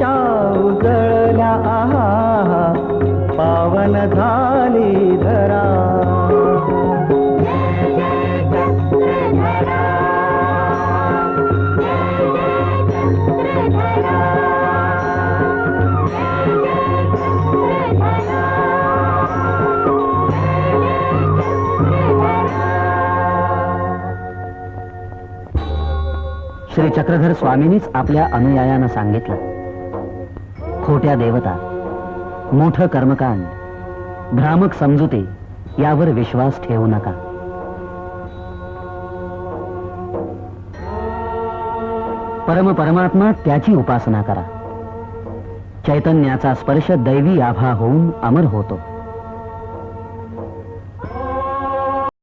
आशा उजळल्या आहा पावन झाली धरा. श्री चक्रधर स्वामींनीच आपल्या अनुयायानं सांगितलं. खोट्या देवता मोठं कर्मकांड भ्रामक समजुते यावर विश्वास ठेवू नका. परम परमात्मा त्याची उपासना करा. चैतन्याचा स्पर्श दैवी आभा होऊन अमर होतो.